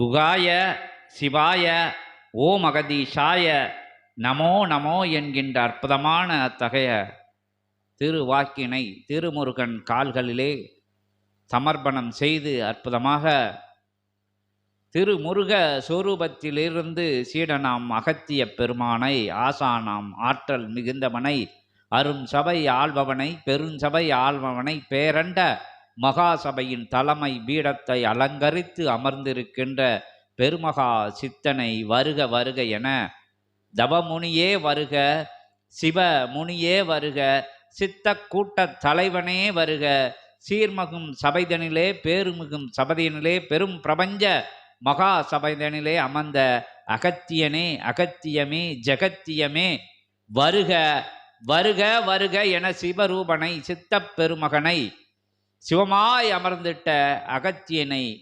குகாய சிவாய ஓம் அகதீஷாய நமோ நமோ என்கின்ற அற்புதமான அத்தகைய திருவாக்கினை திருமுருகன் கால்களிலே சமர்ப்பணம் செய்து அற்புதமாக திருமுருக சுரூபத்திலிருந்து சீடனாம் அகத்திய பெருமானை ஆசானாம் ஆற்றல் மிகுந்தவனை அரும் சபை ஆள்பவனை பெருஞ்சபை ஆள்பவனை பேரண்ட மகாசபையின் தலைமை பீடத்தை அலங்கரித்து அமர்ந்திருக்கின்ற பெருமகா சித்தனை வருக வருக என தவமுனியே வருக சிவ முனியே வருக சித்த கூட்ட தலைவனே வருக சீர்மகும் சபைதனிலே பேருமிகும் சபதியனிலே பெரும் பிரபஞ்ச மகா சபைதனிலே அமர்ந்த அகத்தியனே அகத்தியமே ஜெகத்தியமே வருக வருக வருக என சிவரூபனை சித்தப் பெருமகனை சிவமாய் அமர்ந்திட்ட அகத்தியனை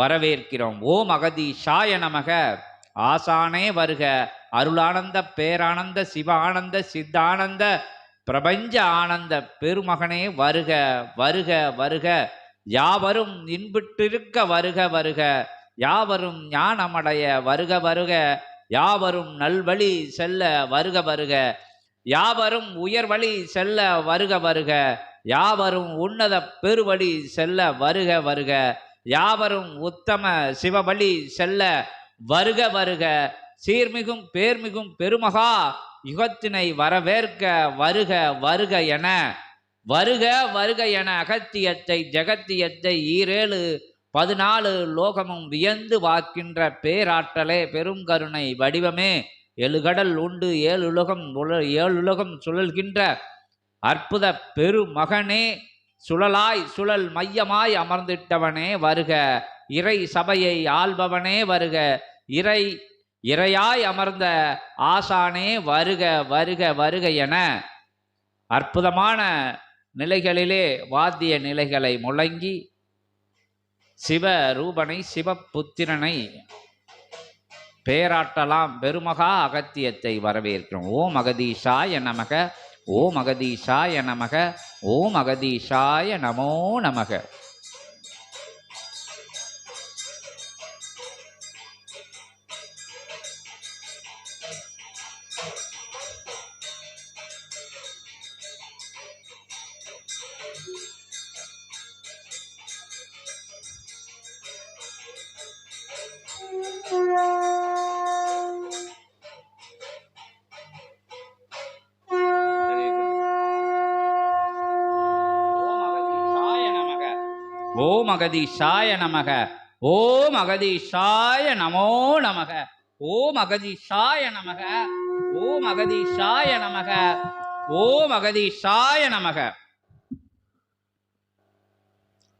வரவேற்கிறோம். ஓம் அகதீஷாய நமக. ஆசானே வருக. அருளானந்த பேரானந்த சிவானந்த சித்தானந்த பிரபஞ்ச ஆனந்த பெருமகனே வருக வருக வருக. யாவரும் இன்புற்றிருக்க வருக வருக. யாவரும் ஞானமடைய வருக வருக. யாவரும் நல்வழி செல்ல வருக வருக. யாவரும் உயர்வழி செல்ல வருக வருக. யாவரும் உன்னத பெருவழி செல்ல வருக வருக. யாவரும் உத்தம சிவவழி செல்ல வருக வருக. சீர்மிகும் பேர்மிகும் பெருமகா யுகத்தினை வரவேற்க வருக வருக என. வருக வருக என அகத்தியத்தை ஜெகத்தியத்தை ஈரேழு பதினாலு லோகமும் வியந்து வாக்கின்ற பேராற்றலே பெருங்கருணை வடிவமே. எழுகடல் உண்டு ஏழுலகம் ஏழு ஏழுலகம் சுழல்கின்ற அற்புத பெருமகனே சுழலாய் சுழல் மையமாய் அமர்ந்திட்டவனே வருக. இறை சபையை ஆள்பவனே வருக. இறை இறையாய் அமர்ந்த ஆசானே வருக வருக வருக என அற்புதமான நிலைகளிலே வாத்திய நிலைகளை முழங்கி சிவ ரூபனை சிவபுத்திரனை பேராட்டலாம் பெருமகா அகத்தியத்தை வரவேற்கிறோம். ஓம் அகதீஷாய நமக. ஓம் அகதீஷாய நமக ஓம் அகதீஷாய நமோ நமக. ஓம் அகதீஷாய நமக. ஓம் அகதீஷாய நமோ நமக. ஓம் அகதீஷாய நமக. ஓம் அகதீஷாய நமக. ஓம் அகதீஷாய நமக.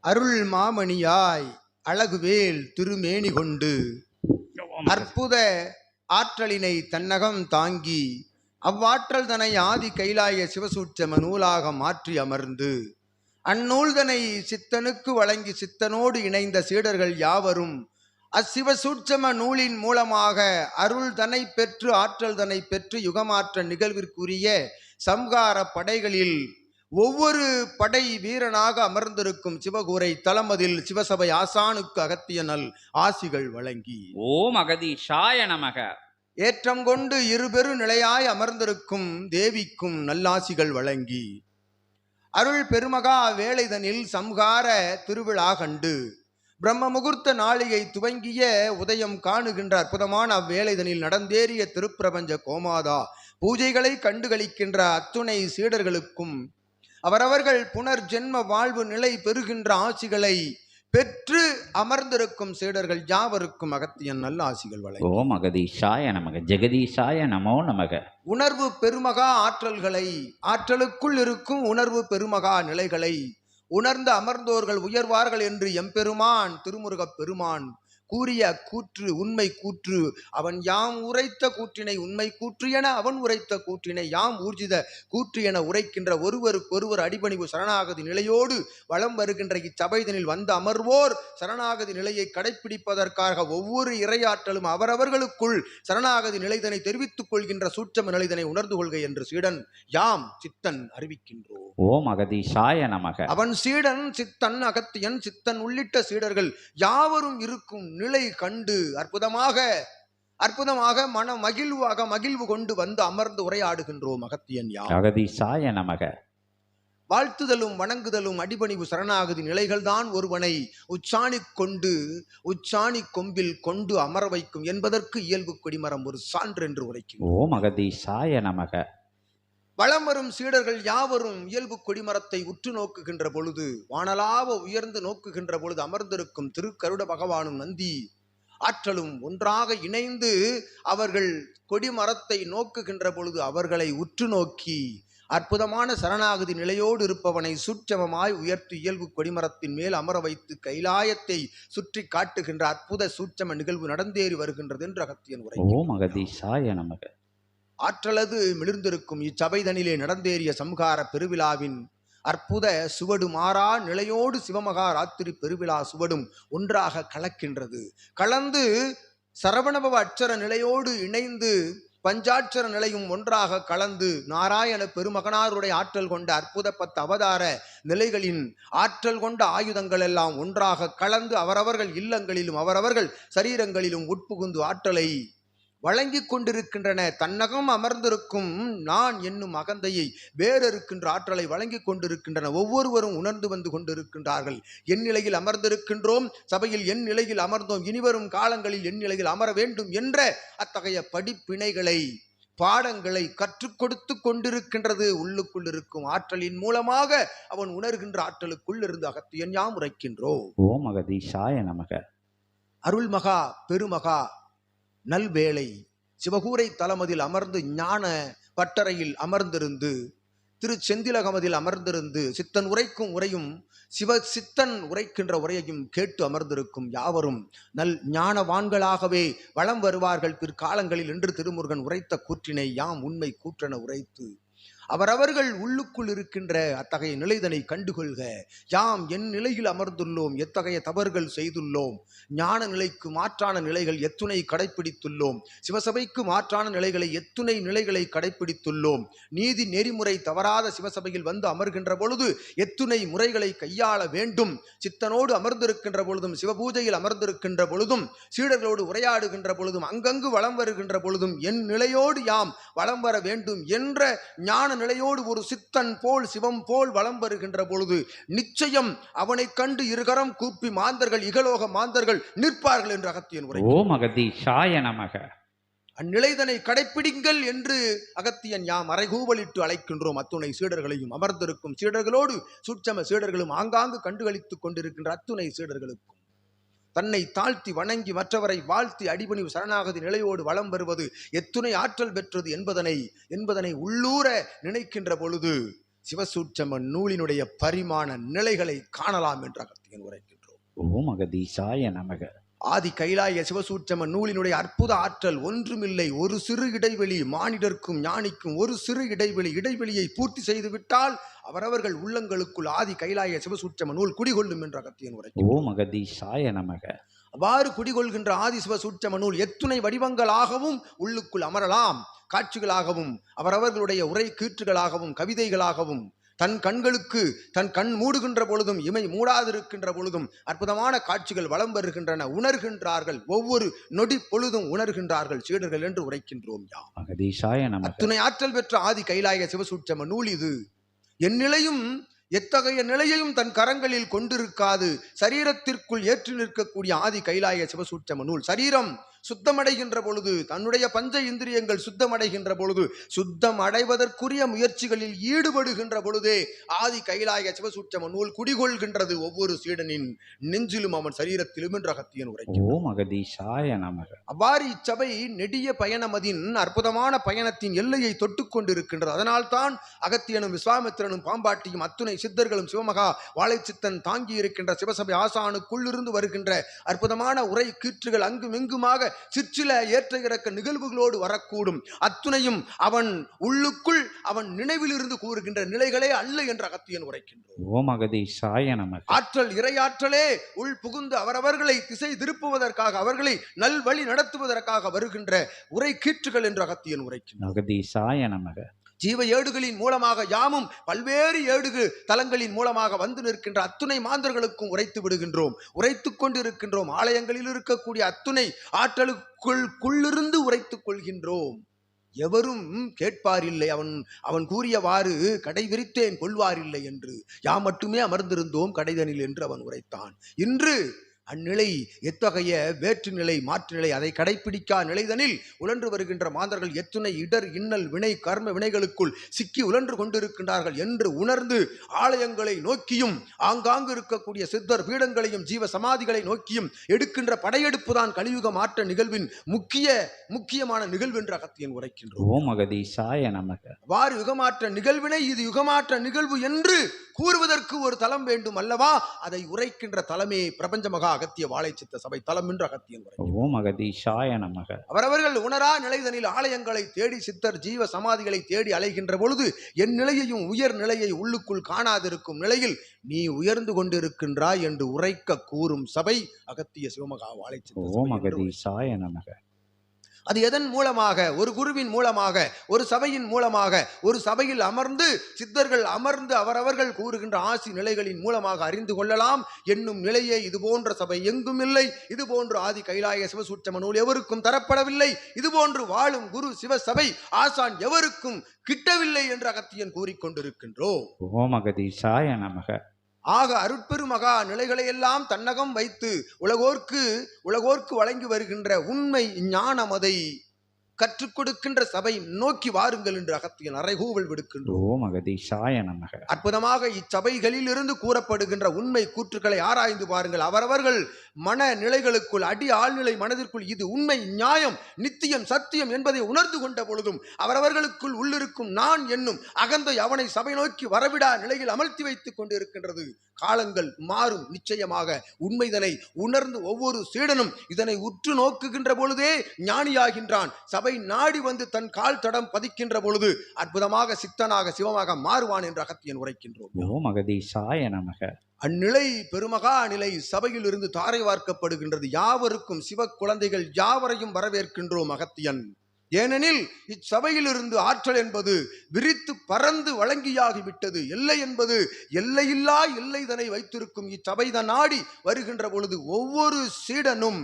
அருள் மாமணியாய் அழகுவேல் திருமேனி கொண்டு அற்புத ஆற்றலினை தன்னகம் தாங்கி அவ்வாற்றல் தனை ஆதி கைலாய சிவசூட்சம நூலாக மாற்றி அமர்ந்து அந்நூல்தனை சித்தனுக்கு வழங்கி சித்தனோடு இணைந்த சீடர்கள் யாவரும் அச்சிவசூட்சம நூலின் மூலமாக அருள் தனை பெற்று ஆற்றல் தனை பெற்று யுகமாற்ற நிகழ்விற்குரிய சம்கார படைகளில் ஒவ்வொரு படை வீரனாக அமர்ந்திருக்கும் சிவகூரை தளமதில் சிவசபை ஆசானுக்கு அகத்திய நல் ஆசிகள் வழங்கி. ஓம் அகதீஷாய நமக. ஏற்றம் கொண்டு இருபெரு நிலையாய் அமர்ந்திருக்கும் தேவிக்கும் நல்லாசிகள் வழங்கி. அருள் பெருமகா வேலைதனில் சம்ஹார திருவிழா கண்டு பிரம்ம முகூர்த்த நாளிகை துவங்கிய உதயம் காணுகின்ற அற்புதமான அவ்வேளைதனில் நடந்தேறிய திருப்பிரபஞ்ச கோமாதா பூஜைகளை கண்டுகளிக்கின்ற அத்துணை சீடர்களுக்கும் அவரவர்கள் புனர் ஜென்ம வாழ்வு நிலை பெறுகின்ற ஆசிகளை பெற்று அமர்ந்திருக்கும் சீடர்கள் யாவருக்கும் அகத்தியன் நல்ல ஆசிகள் வழங்கி. ஓம் அகதீஷாய நமக ஜெகதீஷாய நமோ நமக. உணர்வு பெருமகா ஆற்றல்களை ஆற்றலுக்குள் இருக்கும் உணர்வு பெருமகா நிலைகளை உணர்ந்து அமர்ந்தோர்கள் உயர்வார்கள் என்று எம்பெருமான் திருமுருகப் பெருமான் கூறிய கூற்று உண்மை கூற்று. அவன் யாம் உரைத்த கூற்றினை உண்மை கூற்று என அவன் உரைத்த கூற்றினை யாம் ஊர்ஜித கூற்று என உரைக்கின்ற ஒருவருக்கொருவர் அடிபணிவு சரணாகதி நிலையோடு வலம் வருகின்ற இச்சபைதனில் வந்து அமர்வோர் சரணாகதி நிலையை கடைப்பிடிப்பதற்காக ஒவ்வொரு இறையாற்றலும் அவரவர்களுக்குள் சரணாகதி நிலைதனை தெரிவித்துக் கொள்கின்ற சூட்சம நிலைதனை உணர்ந்து கொள்க என்று சீடன் யாம் சித்தன் அறிவிக்கின்றோம். ஓம் அகதீஷாய நமக. அவன் சீடன் சித்தன் அகத்தியன் சித்தன் உள்ளிட்ட சீடர்கள் யாவரும் இருக்கும் நிலை கண்டு அற்புதமாக அற்புதமாக மன மகிழ்வாக மகிழ்வு கொண்டு வந்து அமர்ந்து உரையாடுகின்றோம் அகத்தியன் யார்? அகதீசாய நமக. வாழ்த்துதலும் வணங்குதலும் அடிபணிவு சரணாகதி நிலைகள்தான் ஒருவனை உச்சாணி கொண்டு உச்சாணி கொம்பில் கொண்டு அமர வைக்கும் என்பதற்கு இயல்பு கொடிமரம் ஒரு சான்று என்று உரைக்கும் ஓம் அகதீசாய நமக. வளம் வரும் சீடர்கள் யாவரும் இயல்பு கொடிமரத்தை உற்று நோக்குகின்ற பொழுது வானலாவ உயர்ந்து நோக்குகின்ற பொழுது அமர்ந்திருக்கும் திருக்கருட பகவானும் நந்தி ஆற்றலும் ஒன்றாக இணைந்து அவர்கள் கொடிமரத்தை நோக்குகின்ற பொழுது அவர்களை உற்று நோக்கி அற்புதமான சரணாகதி நிலையோடு இருப்பவனை சூட்சமமாய் உயர்த்தி இயல்பு கொடிமரத்தின் மேல் அமர வைத்து கைலாயத்தை சுற்றி காட்டுகின்ற அற்புத சூட்சம நிகழ்வு நடந்தேறி வருகின்றது என்று அகத்தியன் உரை ஓம் அகதீஷாய நமக. ஆற்றலது மிளிர்ந்திருக்கும் இச்சபைதனிலே நடந்தேறிய சம்ஹார பெருவிழாவின் அற்புத சுவடு மாறா நிலையோடு சிவமகா ராத்திரி பெருவிழா சுவடும் ஒன்றாக கலக்கின்றது. கலந்து சரவணபவ அட்சர நிலையோடு இணைந்து பஞ்சாட்சர நிலையும் ஒன்றாக கலந்து நாராயண பெருமகனாருடைய ஆற்றல் கொண்ட அற்புத பத்து அவதார நிலைகளின் ஆற்றல் கொண்ட ஆயுதங்கள் எல்லாம் ஒன்றாக கலந்து அவரவர்கள் இல்லங்களிலும் அவரவர்கள் சரீரங்களிலும் உட்புகுந்து ஆற்றலை வழங்கிக் கொண்டிருக்கின்றன. தன்னகம் அமர்ந்திருக்கும் நான் என்னும் அகந்தையை வேறறுக்கின்ற ஆற்றலை வழங்கிக் கொண்டிருக்கின்றன. ஒவ்வொருவரும் உணர்ந்து வந்து கொண்டிருக்கின்றார்கள். என் நிலையில் அமர்ந்திருக்கின்றோம். சபையில் என் நிலையில் அமர்ந்தோம். இனிவரும் காலங்களில் என் நிலையில் அமர வேண்டும் என்ற அத்தகைய படிப்பினைகளை பாடங்களை கற்றுக் கொடுத்து கொண்டிருக்கின்றது. உள்ளுக்குள் இருக்கும் ஆற்றலின் மூலமாக அவன் உணர்கின்ற ஆற்றலுக்குள் இருந்து அகத்தியன் யாம் உரைக்கின்றோம். ஓம் அகதீசாய நமக. அருள்மகா பெருமகா நல்வேளை சிவகூரை தலமதில் அமர்ந்து ஞான பட்டறையில் அமர்ந்திருந்து திரு செந்திலகமதில் அமர்ந்திருந்து சித்தன் உரைக்கும் உரையும் சிவ சித்தன் உரைக்கின்ற உரையையும் கேட்டு அமர்ந்திருக்கும் யாவரும் நல் ஞானவான்களாகவே வளம் வருவார்கள் பிற்காலங்களில் என்று திருமுருகன் உரைத்த கூற்றினை யாம் உண்மை கூற்றென உரைத்து அவரவர்கள் உள்ளுக்குள் இருக்கின்ற அத்தகைய நிலைதனை கண்டுகொள்க. யாம் என் நிலையில் அமர்ந்துள்ளோம் எத்தகைய தவறுகள் செய்துள்ளோம்? ஞான நிலைக்கு மாற்றான நிலைகள் எத்துணை கடைப்பிடித்துள்ளோம்? சிவசபைக்கு மாற்றான நிலைகளை எத்துணை நிலைகளை கடைப்பிடித்துள்ளோம்? நீதி நெறிமுறை தவறாத சிவசபையில் வந்து அமர்கின்ற பொழுது எத்துணை முறைகளை கையாள வேண்டும். சித்தனோடு அமர்ந்திருக்கின்ற பொழுதும் சிவபூஜையில் அமர்ந்திருக்கின்ற பொழுதும் சீடர்களோடு உரையாடுகின்ற பொழுதும் அங்கங்கு வளம் வருகின்ற பொழுதும் என் நிலையோடு யாம் வலம் வர வேண்டும் என்ற ஞான நிலையோடு ஒரு சித்தன் போல் சிவம் போல் வலம் வருகின்ற பொழுது நிச்சயம் அவனைக் கண்டு இருகரம் கூப்பி மாந்தர்கள் இகலோக மாந்தர்கள் நிற்பார்கள் என்று அகத்தியன் உரை ஓம் அகதீசாய நமக. அந்நிலைதனை கடைப்பிடிங்கள் என்று அகத்தியன் யாம் அறைகூவலிட்டு அழைக்கின்றோம். அத்துணை சீடர்களையும் அமர்ந்திருக்கும் சீடர்களோடு சூட்சம சீடர்களும் ஆங்காங்கு கண்டுகளித்துக் கொண்டிருக்கின்ற அத்துணை சீடர்களுக்கும். தன்னை தாழ்த்தி வணங்கி மற்றவரை வாழ்த்தி அடிபணிவு சரணாகதி நிலையோடு வலம் வருவது எத்துணை ஆற்றல் பெற்றது என்பதனை என்பதனை உள்ளூர நினைக்கின்ற பொழுது சிவசூட்சம நூலினுடைய பரிமாண நிலைகளை காணலாம் என்று அகத்தியன் உரைக்கின்றோம். ஓம் அகதீசாய நமக. ஆதி கைலாய சிவசூட்சம நூலினுடைய அற்புத ஆற்றல் ஒன்றுமில்லை. ஒரு சிறு இடைவெளி மானிடர்க்கும் ஞானிக்கும் ஒரு சிறு இடைவெளி இடைவெளியை பூர்த்தி செய்து விட்டால் அவரவர்கள் உள்ளங்களுக்குள் ஆதி கைலாய சிவசூட்சம நூல் குடிகொள்ளும் என்ற அகத்தியன் உரை ஓம் அகதீசாய நமக. அவ்வாறு குடிகொள்கின்ற ஆதி சிவசூட்சம நூல் எத்துணை வடிவங்களாகவும் உள்ளுக்குள் அமரலாம். காட்சிகளாகவும் அவரவர்களுடைய உரை கீற்றுகளாகவும் கவிதைகளாகவும் தன் கண்களுக்கு தன் கண் மூடுகின்ற பொழுதும் இமை மூடாதிருக்கின்ற பொழுதும் அற்புதமான காட்சிகள் வலம் வருகின்றன உணர்கின்றார்கள். ஒவ்வொரு நொடி பொழுதும் உணர்கின்றார்கள் சீடர்கள் என்று உரைக்கின்றோம் யாம். அத்துணை ஆற்றல் பெற்ற ஆதி கைலாய சிவசூட்சம நூல் இது. என் நிலையும் எத்தகைய நிலையையும் தன் கரங்களில் கொண்டிருக்காது. சரீரத்திற்குள் ஏற்று நிற்கக்கூடிய ஆதி கைலாய சிவசூட்சம நூல். சரீரம் சுத்தமடைகின்ற பொழுது தன்னுடைய பஞ்ச இந்திரியங்கள் சுத்தமடைகின்ற பொழுது சுத்தம் அடைவதற்குரிய முயற்சிகளில் ஈடுபடுகின்ற பொழுதே ஆதி கைலாய சிவசூட்சம நூல் குடிகொள்கின்றது ஒவ்வொரு சீடனின் நெஞ்சிலும் அவன் சரீரத்திலும் என்று அகத்தியன் உரை ஓம் அகதீசாய நமக. அவ்வாறு இச்சபை நெடிய பயணமதின் அற்புதமான பயணத்தின் எல்லையை தொட்டுக் கொண்டிருக்கின்றது. அதனால்தான் அகத்தியனும் விஸ்வாமித்திரனும் பாம்பாட்டியும் அத்துணை சித்தர்களும் சிவமகா வாழைச்சித்தன் தாங்கி இருக்கின்ற சிவசபை ஆசானுக்குள்ளிருந்து வருகின்ற அற்புதமான உரை கீற்றுகள் அங்குமிங்குமாக சிற்சில ஏற்ற இறக்க நிகழ்வுகளோடு வரக்கூடும். அத்துணையும் அவன் உள்ளுக்குள் அவன் நினைவிலிருந்து கூறுகின்ற நிலைகளே அல்ல என்று அகத்தியன் உரைக்கின்றோம் ஓம் அகதீசாய நமக. ஆற்றல் இறையாற்றலே உள் புகுந்து அவரவர்களை திசை திருப்புவதற்காக அவர்களை நல்வழி நடத்துவதற்காக வருகின்ற உரை கீற்றுகள் என்று அகத்தியன் உரைக்கின்றார் அகதீசாய நமக. ஜீவ ஏடுகளின் மூலமாக யாமும் பல்வேறு ஏடுகு தலங்களின் மூலமாக வந்து நிற்கின்ற அத்துணை மாந்தர்களுக்கும் உரைத்து விடுகின்றோம். உரைத்து கொண்டிருக்கின்றோம். ஆலயங்களில் இருக்கக்கூடிய அத்துணை ஆற்றலுக்குள் குள்ளிருந்து உரைத்துக் கொள்கின்றோம். எவரும் கேட்பாரில்லை. அவன் அவன் கூறியவாறு கடை விரித்தேன் கொள்வாரில்லை என்று. யாம் மட்டுமே அமர்ந்திருந்தோம் கடைதனில் என்று அவன் உரைத்தான். இன்று அந்நிலை எத்தகைய வேற்று நிலை மாற்று நிலை அதை கடைப்பிடிக்கா நிலைதனில் உழன்று வருகின்ற மாந்தர்கள் எத்துணை இடர் இன்னல் வினை கர்ம வினைகளுக்குள் சிக்கி உழன்று கொண்டிருக்கின்றார்கள் என்று உணர்ந்து ஆலயங்களை நோக்கியும் ஆங்காங்கு இருக்கக்கூடிய சித்தர் பீடங்களையும் ஜீவ சமாதிகளை நோக்கியும் எடுக்கின்ற படையெடுப்பு தான் கலியுக மாற்ற நிகழ்வின் முக்கிய முக்கியமான நிகழ்வு என்று அகத்தியன் உரைக்கின்றோம் ஓம் நமக. வாறு யுகமாற்ற நிகழ்வினை இது யுகமாற்ற நிகழ்வு என்று கூறுவதற்கு ஒரு தலம் வேண்டும் அல்லவா? அதை உரைக்கின்ற தலமே பிரபஞ்ச மகா அகத்திய வாழைச்சித்த சபை தலம் என்று அகத்தியன் உரை ஓம் அகதீஷாய நமக. அவரவர்கள் உணரா நிலைதனில் ஆலயங்களை தேடி சித்தர் ஜீவ சமாதிகளை தேடி அலைகின்ற பொழுது என் நிலையையும் உயர் நிலையை உள்ளுக்குள் காணாதிருக்கும் நிலையில் நீ உயர்ந்து கொண்டிருக்கின்றாய் என்று உரைக்க கூறும் சபை அகத்திய சிவமகா ஓம் சபை என்று உரை- அகதீஷாய நமக. அது எதன் மூலமாக? ஒரு குருவின் மூலமாக ஒரு சபையின் மூலமாக ஒரு சபையில் அமர்ந்து சித்தர்கள் அமர்ந்து அவரவர்கள் கூறுகின்ற ஆசி நிலைகளின் மூலமாக அறிந்து கொள்ளலாம். என்னும் நிலையே இது போன்ற சபை எங்கும் இல்லை. இது போன்று ஆதி கைலாய சிவசூட்சம நூல் எவருக்கும் தரப்படவில்லை. இது போன்று வாழும் குரு சிவ சபை ஆசான் எவருக்கும் கிட்டவில்லை என்று அகத்தியன் கூறிக்கொண்டிருக்கின்றோம். ஓம் அகதீஷாய நமக. ஆக அருட்பெருமகா நிலைகளை எல்லாம் தன்னகம் வைத்து உலகோர்க்கு உலகோர்க்கு வழங்கி வருகின்ற உண்மை ஞானமதை. கற்றுக் கொடுக்கின்ற சபை நோக்கி வாருங்கள் என்று அகத்தியன் அறைகூவல் விடுக்கின்றோம் அற்புதமாக இச்சபைகளில் இருந்து கூறப்படுகின்ற உண்மை கூற்றுக்களை ஆராய்ந்து பாருங்கள். அவரவர்கள் மன நிலைகளுக்குள் அடி ஆழ்நிலை மனதிற்குள் இது உண்மை நியாயம் நித்தியம் சத்தியம் என்பதை உணர்ந்து கொண்ட பொழுதும் அவரவர்களுக்குள் உள்ளிருக்கும் நான் என்னும் அகந்தை அவனை சபை நோக்கி வரவிடா நிலையில் அமர்த்தி வைத்துக் கொண்டிருக்கின்றது. காலங்கள் மாறும் நிச்சயமாக. உண்மைதனை உணர்ந்து ஒவ்வொரு சீடனும் இதனை உற்று நோக்குகின்ற பொழுதே ஞானியாகின்றான். சபை நாடி வந்து தன் கால் தடம் பதிக்கின்ற பொழுது அற்புதமாக சித்தனாக சிவமாக மாறுவான் என்று அகத்தியன் உரைக்கின்றோம். ஓம் அகதீஷாய நமக. அந்நிலை பெருமகா நிலை சபையில் இருந்து தாரை வார்க்கப்படுகின்றது. யாவருக்கும் சிவ குழந்தைகள் யாவரையும் வரவேற்கின்றோம் அகத்தியன். ஏனெனில் இச்சபையிலிருந்து ஆற்றல் என்பது விரித்து பறந்து வழங்கியாகிவிட்டது எல்லை என்பது எல்லையில்லா எல்லைதனை வைத்திருக்கும் இச்சபைத நாடி வருகின்ற பொழுது ஒவ்வொரு சீடனும்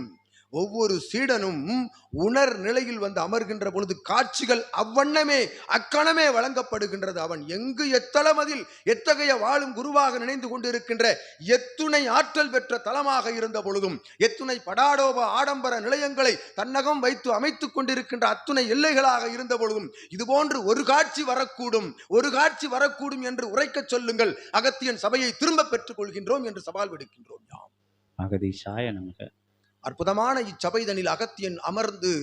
ஒவ்வொரு சீடனும் உணர் நிலையில் வந்து அமர்கின்ற பொழுது காட்சிகள் அவ்வண்ணமே அக்கணமே வழங்கப்படுகின்றது. அவன் எங்கு எத்தளமதில் எத்தகைய வாழும் குருவாக நினைந்து கொண்டிருக்கின்ற எத்துணை ஆற்றல் பெற்ற தலமாக இருந்த பொழுதும் எத்துணை படாடோப ஆடம்பர நிலையங்களை தன்னகம் வைத்து அமைத்துக் கொண்டிருக்கின்ற அத்துணை எல்லைகளாக இருந்த பொழுதும் இதுபோன்று ஒரு காட்சி வரக்கூடும் ஒரு காட்சி வரக்கூடும் என்று உரைக்கச் சொல்லுங்கள். அகத்தியன் சபையை திரும்ப பெற்றுக் கொள்கின்றோம் என்று சவால் விடுக்கின்றோம். யாம் அகதீஷாய நமக. அற்புதமான இச்சபைதனில் அகத்தியன் அமர்ந்து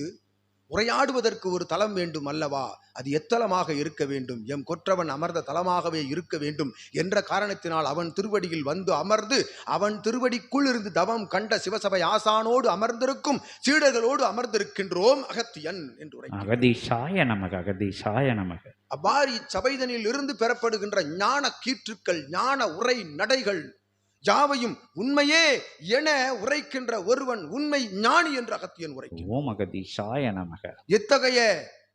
உரையாடுவதற்கு ஒரு தலம் வேண்டும் அல்லவா? அது எத்தலமாக இருக்க வேண்டும்? எம் கொற்றவன் அமர்ந்த தலமாகவே இருக்க வேண்டும் என்ற காரணத்தினால் அவன் திருவடியில் வந்து அமர்ந்து அவன் திருவடிக்குள் இருந்து தவம் கண்ட சிவசபை ஆசானோடு அமர்ந்திருக்கும் சீடர்களோடு அமர்ந்திருக்கின்றோம் அகத்தியன் என்று அகதீஷாய நமக அகதீஷாய நமக. அவ்வாறு இச்சபைதனில் இருந்து பெறப்படுகின்ற ஞான கீற்றுக்கள் ஞான உரை நடைகள் யாவையும் உண்மையே என உரைக்கின்ற ஒருவன் உண்மை ஞானி என்று அகத்தியன் உரைக்கும் ஓம் அகதீஷாய நமக. எத்தகைய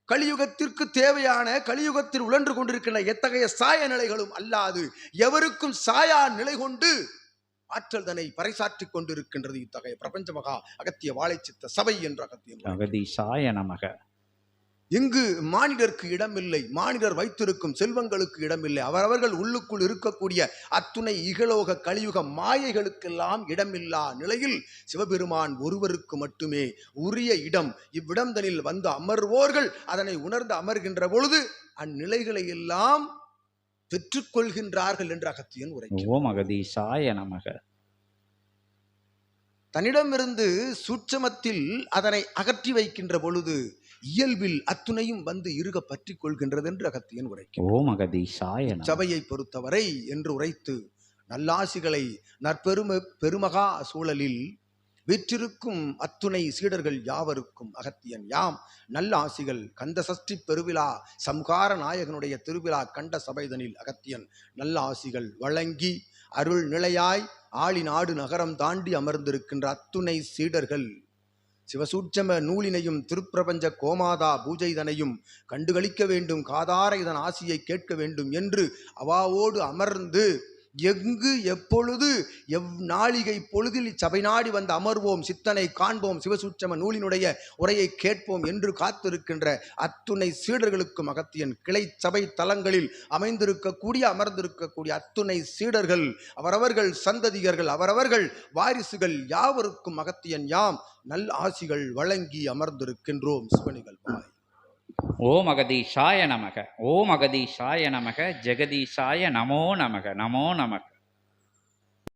கலியுகத்திற்கு தேவையான கலியுகத்தில் உழன்று கொண்டிருக்கின்ற எத்தகைய சாய நிலைகளும் அல்லாது எவருக்கும் சாயா நிலை கொண்டு ஆற்றல் தன்னை பறைசாற்றிக் கொண்டிருக்கின்றது இத்தகைய பிரபஞ்ச மகா அகத்திய வாழைச்சித்த சபை என்ற அகத்தியன் உரை. அகதீஷாய நமக. இங்கு மானிடருக்கு இடமில்லை மானிடர் வைத்திருக்கும் செல்வங்களுக்கு இடமில்லை. அவரவர்கள் உள்ளுக்குள் இருக்கக்கூடிய அத்துணை இகலோக கலியுக மாயைகளுக்கெல்லாம் இடமில்லா நிலையில் சிவபெருமான் ஒருவருக்கு மட்டுமே உரிய இடம். இவ்விடம்தனில் வந்து அமர்வோர்கள் அதனை உணர்ந்து அமர்கின்ற பொழுது அந்நிலைகளை எல்லாம் பெற்றுக்கொள்கின்றார்கள் என்று அகத்தியன் உரை ஓம் அகதீஷாய நமக. தன்னிடமிருந்து சூட்சமத்தில் அதனை அகற்றி வைக்கின்ற பொழுது இயல்பில் அத்துணையும் வந்து இருக பற்றி கொள்கின்றது என்று அகத்தியன் உரைக்கும் ஓம் அகதீஷாய சபையை பொறுத்தவரை என்று உரைத்து நல்லாசிகளை நற்பெரும பெருமகா சூழலில் வீற்றிருக்கும் அத்துணை சீடர்கள் யாவருக்கும் அகத்தியன் யாம் நல்ல ஆசிகள் கந்த சஷ்டி பெருவிழா சம்கார நாயகனுடைய திருவிழா கண்ட சபைதனில் அகத்தியன் நல்ல ஆசிகள் வழங்கி அருள் நிலையாய் ஆளி நாடு நகரம் தாண்டி அமர்ந்திருக்கின்ற அத்துணை சீடர்கள் சிவசூட்சம நூலினையும் திருப்பிரபஞ்ச கோமாதா பூஜைதனையும் கண்டுகளிக்க வேண்டும் காதார இதன் ஆசியை கேட்க வேண்டும் என்று அவாவோடு அமர்ந்து எங்கு எப்பொழுது எவ் நாளிகை பொழுதில் சபை நாடி வந்து அமர்வோம் சித்தனை காண்போம் சிவசூட்சம நூலினுடைய உரையை கேட்போம் என்று காத்திருக்கின்ற அத்துணை சீடர்களுக்கும் அகத்தியன் கிளை சபை தலங்களில் அமைந்திருக்கக்கூடிய அமர்ந்திருக்கக்கூடிய அத்துணை சீடர்கள் அவரவர்கள் சந்ததியர்கள் அவரவர்கள் வாரிசுகள் யாவருக்கும் அகத்தியன் யாம் நல் ஆசிகள் வழங்கி அமர்ந்திருக்கின்றோம். சிவனிகள் வாய். ஓம் அகதீஷாய நமக ஓம் அகதீஷாய நமக ஜெகதீஷாய நமோ நமக நமோ நமக.